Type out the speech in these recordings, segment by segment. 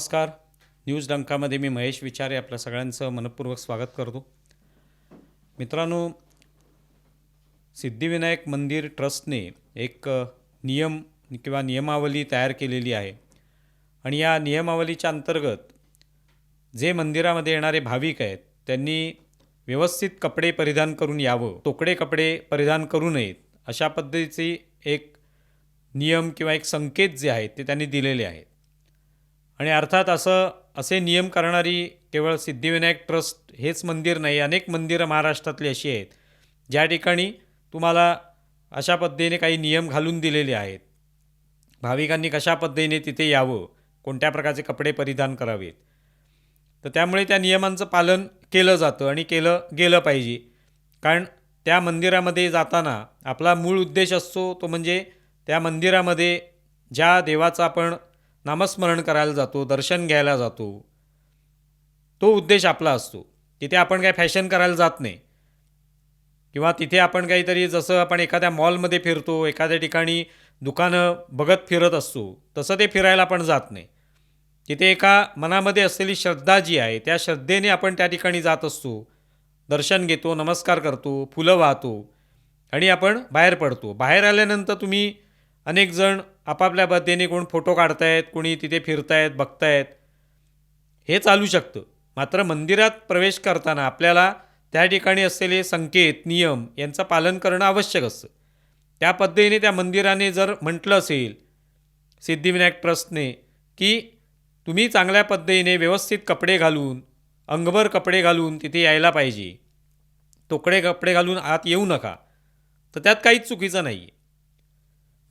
नमस्कार. न्यूज डंकामध्ये मी महेश विचारे आपल्या सगळ्यांचं मनपूर्वक स्वागत करतो. मित्रांनो सिद्धिविनायक मंदिर ट्रस्टने एक नियम किंवा नियमावली तयार केलेली आहे. आणि या नियमावलीच्या अंतर्गत जे मंदिरामध्ये येणारे भाविक आहेत त्यांनी व्यवस्थित कपडे परिधान करून यावं तोकडे कपडे परिधान करू नयेत अशा पद्धतीचे एक नियम किंवा एक संकेत जे आहेत ते त्यांनी दिलेले आहेत. आणि अर्थात असं असे नियम करणारी केवळ सिद्धिविनायक ट्रस्ट हेच मंदिर नाही अनेक मंदिरं महाराष्ट्रातली अशी आहेत. ज्या ठिकाणी तुम्हाला अशा पद्धतीने काही नियम घालून दिलेले आहेत. भाविकांनी कशा पद्धतीने तिथे यावं? कोणत्या प्रकारचे कपडे परिधान करावेत? तर त्यामुळे त्या नियमांचं पालन केलं जातं आणि केलं गेलं पाहिजे. कारण त्या मंदिरामध्ये जाताना आपला मूळ उद्देश असतो तो म्हणजे त्या मंदिरामध्ये ज्या देवाचं आपण नामस्मरण करायला जातो दर्शन घ्यायला जातो. तो उद्देश आपला असतो. तिथे आपण काय फॅशन करायला जात नाही. किंवा तिथे आपण काहीतरी जसं आपण एखाद्या मॉलमध्ये फिरतो एखाद्या ठिकाणी दुकानं बघत फिरत असतो तसं ते फिरायला आपण जात नाही. तिथे एका मनामध्ये असलेली श्रद्धा जी आहे त्या श्रद्धेने आपण त्या ठिकाणी जात असतो. दर्शन घेतो नमस्कार करतो फुलं वाहतो आणि आपण बाहेर पडतो. बाहेर आल्यानंतर तुम्ही अनेक जण आपापल्या पद्धतीने कोण फोटो काढतायत कोणी तिथे फिरतायत बघतायत हे चालू शकतं. मात्र मंदिरात प्रवेश करताना आपल्याला त्या ठिकाणी असलेले संकेत नियम यांचं पालन करणं आवश्यक असतं. त्या पद्धतीने त्या मंदिराने जर म्हटलं असेल सिद्धिविनायक ट्रस्टने की तुम्ही चांगल्या पद्धतीने व्यवस्थित कपडे घालून अंगभर कपडे घालून तिथे यायला पाहिजे. तोकडे कपडे घालून आत येऊ नका. तर त्यात काहीच चुकीचं नाही आहे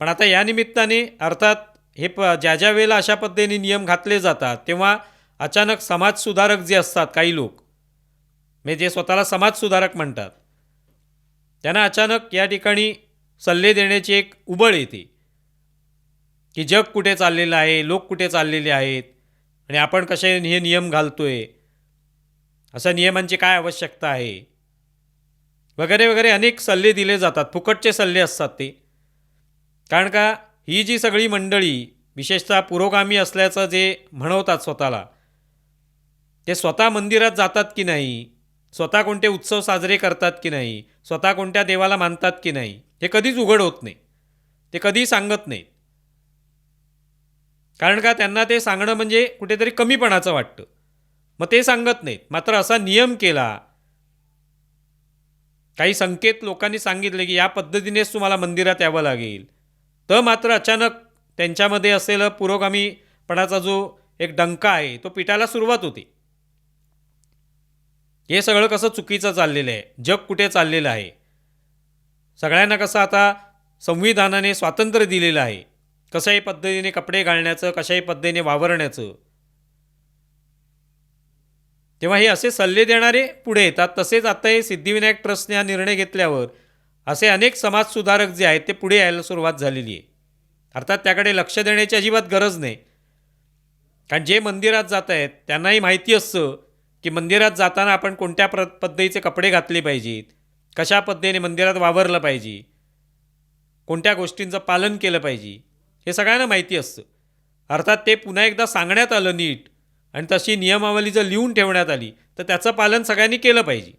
पण आता या निमित्ताने अर्थात हे प ज्या ज्या वेळेला अशा पद्धतीने नियम घातले जातात तेव्हा अचानक समाजसुधारक जे असतात काही लोक म्हणजे जे स्वतःला समाजसुधारक म्हणतात त्यांना अचानक या ठिकाणी सल्ले देण्याची एक उबळ येते की जग कुठे चाललेलं आहे लोक कुठे चाललेले आहेत आणि आपण कसे हे नियम घालतो आहे अशा नियमांची काय आवश्यकता आहे वगैरे वगैरे अनेक सल्ले दिले जातात फुकटचे सल्ले असतात ते. कारण का ही जी सगळी मंडळी विशेषतः पुरोगामी असल्याचं जे म्हणवतात स्वतःला ते स्वतः मंदिरात जातात की नाही? स्वतः कोणते उत्सव साजरे करतात की नाही? स्वतः कोणत्या देवाला मानतात की नाही? हे कधीच उघड होत नाही. ते कधीही सांगत नाहीत कारण का त्यांना ते सांगणं म्हणजे कुठेतरी कमीपणाचं वाटतं. मग ते सांगत नाहीत. मात्र असा नियम केला काही संकेत लोकांनी सांगितले की या पद्धतीनेच तुम्हाला मंदिरात यावं लागेल. तर मात्र अचानक त्यांच्यामध्ये असलेलं पुरोगामीपणाचा जो एक डंका आहे तो पिटायला सुरुवात होते. हे सगळं कसं चुकीचं चाललेलं आहे जग कुठे चाललेलं आहे? सगळ्यांना कसं आता संविधानाने स्वातंत्र्य दिलेलं आहे? कशाही पद्धतीने कपडे घालण्याचं कशाही पद्धतीने वावरण्याचं? तेव्हा हे असे सल्ले देणारे पुढे येतात तसेच आता हे सिद्धिविनायक ट्रस्टने हा निर्णय घेतल्यावर असे अनेक समाजसुधारक जे आहेत ते पुढे यायला सुरुवात झालेली आहे. अर्थात त्याकडे लक्ष देण्याची अजिबात गरज नाही. कारण जे मंदिरात जात आहेत त्यांनाही माहिती असतं की मंदिरात जाताना आपण कोणत्या प्र पद्धतीचे कपडे घातले पाहिजेत कशा पद्धतीने मंदिरात वावरलं पाहिजे कोणत्या गोष्टींचं पालन केलं पाहिजे हे सगळ्यांना माहिती असतं. अर्थात ते पुन्हा एकदा सांगण्यात आलं नीट आणि तशी नियमावली जर लिहून ठेवण्यात आली तर त्याचं पालन सगळ्यांनी केलं पाहिजे.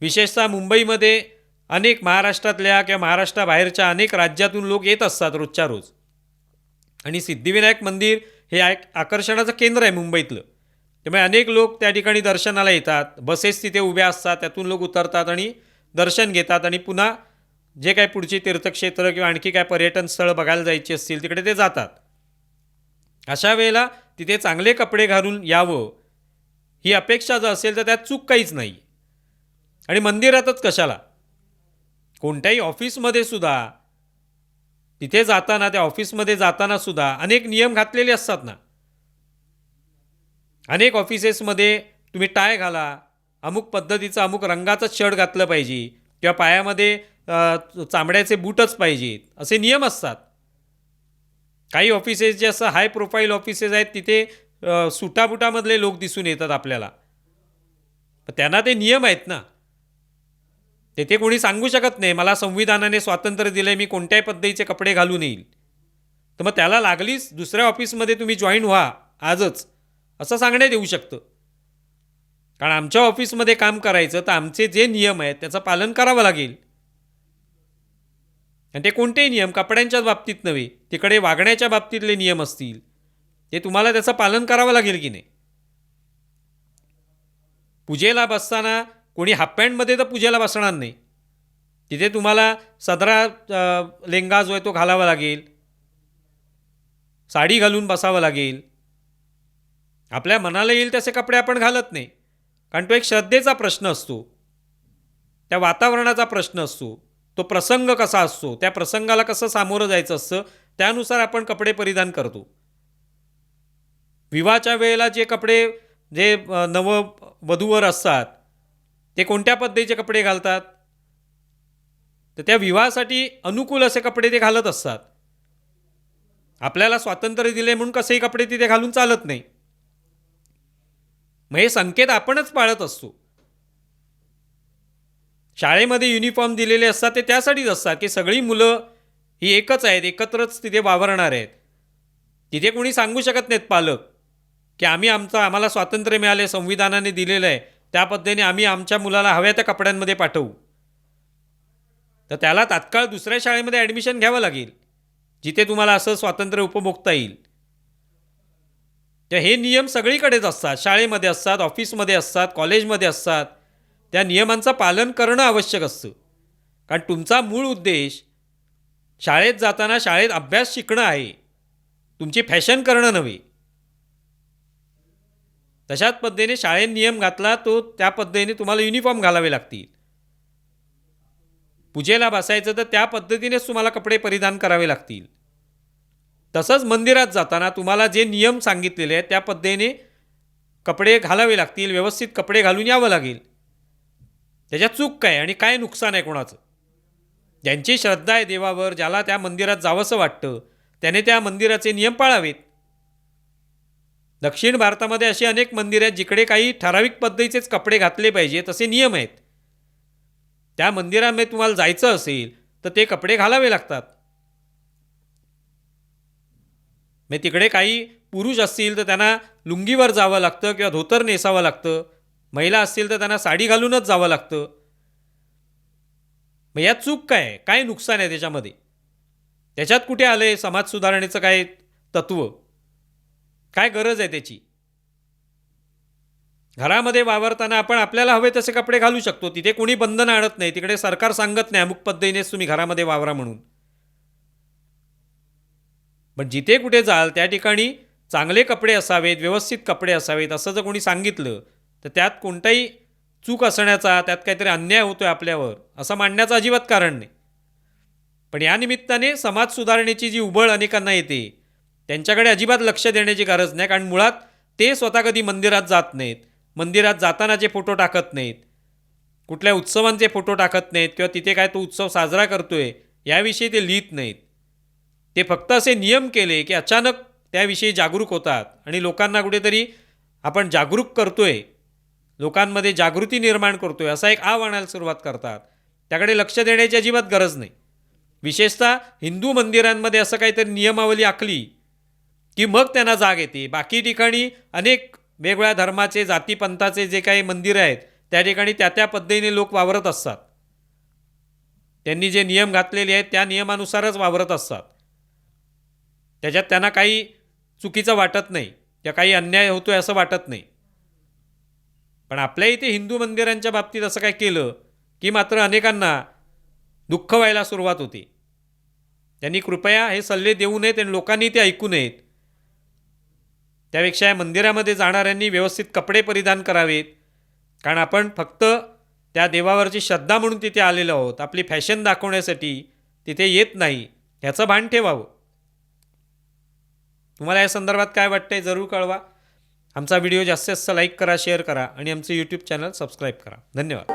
विशेषतः मुंबईमध्ये अनेक महाराष्ट्रातल्या किंवा महाराष्ट्राबाहेरच्या अनेक राज्यातून लोक येत असतात रोजच्या रोज. आणि सिद्धिविनायक मंदिर हे एक आकर्षणाचं केंद्र आहे मुंबईतलं. त्यामुळे अनेक लोक त्या ठिकाणी दर्शनाला येतात बसेस तिथे उभ्या असतात त्यातून लोक उतरतात आणि दर्शन घेतात आणि पुन्हा जे काही पुढची तीर्थक्षेत्र किंवा आणखी काय पर्यटन स्थळं बघायला जायची असतील तिकडे ते जातात. अशा वेळेला तिथे चांगले कपडे घालून यावं ही अपेक्षा जर असेल तर त्यात चूक काहीच नाही. आणि मंदिरातच कशाला? कोणत्याही ऑफिसमध्ये सुद्धा तिथे जाताना त्या ऑफिसमध्ये जाताना सुद्धा अनेक नियम घातलेले असतात ना. अनेक ऑफिसेसमध्ये तुम्ही टाय घाला अमुक पद्धतीचं अमुक रंगाचं शर्ट घातलं पाहिजे किंवा पायामध्ये चांबड्याचे चामड्याचे बूटच पाहिजेत असे नियम असतात. काही ऑफिसेस जे असं हाय प्रोफाईल ऑफिसेस आहेत तिथे सुटाबुटामधले लोक दिसून येतात आपल्याला. त्यांना ते नियम आहेत ना. तेथे कोणी सांगू शकत नाही मला संविधानाने स्वातंत्र्य दिलं आहे मी कोणत्याही पद्धतीचे कपडे घालून येईल तर मग त्याला लागलीच दुसऱ्या ऑफिसमध्ये तुम्ही जॉईन व्हा आजच. असं सांगण्यात येऊ शकतं. कारण आमच्या ऑफिसमध्ये काम करायचं तर आमचे जे नियम आहेत त्याचं पालन करावं लागेल. आणि ते कोणतेही नियम कपड्यांच्याच बाबतीत नव्हे तिकडे वागण्याच्या बाबतीतले नियम असतील ते तुम्हाला त्याचं पालन करावं लागेल की नाही? पूजेला बसताना कोणी हाफ पॅन्टमध्ये तर पूजेला बसणार नाही. तिथे तुम्हाला सदरा लेंगा जो आहे तो घालावा लागेल. साडी घालून बसावं लागेल. आपल्या मनाला येईल तसे कपडे आपण घालत नाही. कारण तो एक श्रद्धेचा प्रश्न असतो. त्या वातावरणाचा प्रश्न असतो. तो प्रसंग कसा असतो? त्या प्रसंगाला कसं सामोरं जायचं असतं? त्यानुसार आपण कपडे परिधान करतो. विवाहाच्या वेळेला जे कपडे जे नव वधूवर असतात ते कोणत्या पद्धतीचे कपडे घालतात? तर त्या विवाहासाठी अनुकूल असे कपडे ते घालत असतात. आपल्याला स्वातंत्र्य दिले म्हणून कसेही कपडे तिथे घालून चालत नाही. मग हे संकेत आपणच पाळत असतो. शाळेमध्ये युनिफॉर्म दिलेले असतात ते त्यासाठीच असतात की सगळी मुलं ही एकच आहेत एकत्रच तिथे वावरणार आहेत. तिथे कोणी सांगू शकत नाहीत पालक की आम्ही आमचं आम्हाला स्वातंत्र्य मिळाले संविधानाने दिलेलं आहे. त्या पद्धतीने आम्ही आमच्या मुलाला हव्या त्या कपड्यांमध्ये पाठवू. तर त्याला तात्काळ दुसऱ्या शाळेमध्ये ॲडमिशन घ्यावं लागेल जिथे तुम्हाला असं स्वातंत्र्य उपभोगता येईल. तर हे नियम सगळीकडेच असतात. शाळेमध्ये असतात ऑफिसमध्ये असतात कॉलेजमध्ये असतात. त्या नियमांचं पालन करणं आवश्यक असतं. कारण तुमचा मूळ उद्देश शाळेत जाताना शाळेत अभ्यास शिकणं आहे. तुमची फॅशन करणं नव्हे. तशाच पद्धतीने शाळेत नियम घातला तो त्या पद्धतीने तुम्हाला युनिफॉर्म घालावे लागतील. पूजेला बसायचं तर त्या पद्धतीनेच तुम्हाला कपडे परिधान करावे लागतील. तसंच मंदिरात जाताना तुम्हाला जे नियम सांगितलेले आहेत त्या पद्धतीने कपडे घालावे लागतील व्यवस्थित कपडे घालून यावं लागेल. त्याच्यात चूक काय आणि काय नुकसान आहे कोणाचं? ज्यांची श्रद्धा आहे देवावर ज्याला त्या मंदिरात जावंसं वाटतं त्याने त्या मंदिराचे नियम पाळावेत. दक्षिण भारतामध्ये अशी अनेक मंदिरं आहेत जिकडे काही ठराविक पद्धतीचेच कपडे घातले पाहिजे तसे नियम आहेत. त्या मंदिरामध्ये तुम्हाला जायचं असेल तर ते कपडे घालावे लागतात. मग तिकडे काही पुरुष असतील तर त्यांना लुंगीवर जावं लागतं किंवा धोतर नेसावं लागतं. महिला असतील तर त्यांना साडी घालूनच जावं लागतं. मग यात चूक काय काय नुकसान आहे त्याच्यामध्ये? त्याच्यात कुठे आलं आहे समाज सुधारणेचं काय तत्त्व काय गरज आहे त्याची? घरामध्ये वावरताना आपण आपल्याला हवे तसे कपडे घालू शकतो. तिथे कोणी बंधन आणत नाही. तिकडे सरकार सांगत नाही अमुक पद्धतीनेच तुम्ही घरामध्ये वावरा म्हणून. पण जिथे कुठे जाल त्या ठिकाणी चांगले कपडे असावेत व्यवस्थित कपडे असावेत असं जर कोणी सांगितलं तर त्यात कोणताही चूक असण्याचा त्यात काहीतरी अन्याय होतो आहे आपल्यावर असं मांडण्याचं अजिबात कारण नाही. पण या निमित्ताने समाज सुधारणेची जी उबळ अनेकांना येते त्यांच्याकडे अजिबात लक्ष देण्याची गरज नाही कारण मुळात ते स्वतः कधी मंदिरात जात नाहीत. मंदिरात जातानाचे फोटो टाकत नाहीत कुठल्या उत्सवांचे फोटो टाकत नाहीत किंवा तिथे काय तो उत्सव साजरा करतोय याविषयी ते लिहित नाहीत. ते फक्त असे नियम केले की अचानक त्याविषयी जागरूक होतात आणि लोकांना कुठेतरी आपण जागरूक करतोय लोकांमध्ये जागृती निर्माण करतोय असा एक आव आणायला सुरुवात करतात. त्याकडे लक्ष देण्याची अजिबात गरज नाही. विशेषतः हिंदू मंदिरांमध्ये असं काहीतरी नियमावली आखली की मग त्यांना जाग येते. बाकी ठिकाणी अनेक वेगवेगळ्या धर्माचे जातीपंथाचे जे काही मंदिरं आहेत त्या ठिकाणी त्या त्या पद्धतीने लोक वावरत असतात. त्यांनी जे नियम घातलेले आहेत त्या नियमानुसारच वावरत असतात. त्याच्यात त्यांना काही चुकीचं वाटत नाही. किंवा काही अन्याय होतोय असं वाटत नाही. पण आपल्या इथे हिंदू मंदिरांच्या बाबतीत असं काय केलं की मात्र अनेकांना दुःख व्हायला सुरुवात होती. त्यांनी कृपया हे सल्ले देऊ नयेत आणि लोकांनी ते ऐकू नयेत. त्यापेक्षा या मंदिरामध्ये जाणाऱ्यांनी व्यवस्थित कपडे परिधान करावेत. कारण आपण फक्त त्या देवावरची श्रद्धा म्हणून तिथे आलेलो आहोत. आपली फॅशन दाखवण्यासाठी तिथे येत नाही. ह्याचं भान ठेवावं. तुम्हाला या संदर्भात काय वाटतंय जरूर कळवा. आमचा व्हिडिओ जास्तीत जास्त लाईक करा शेअर करा आणि आमचं यूट्यूब चॅनल सबस्क्राईब करा. धन्यवाद.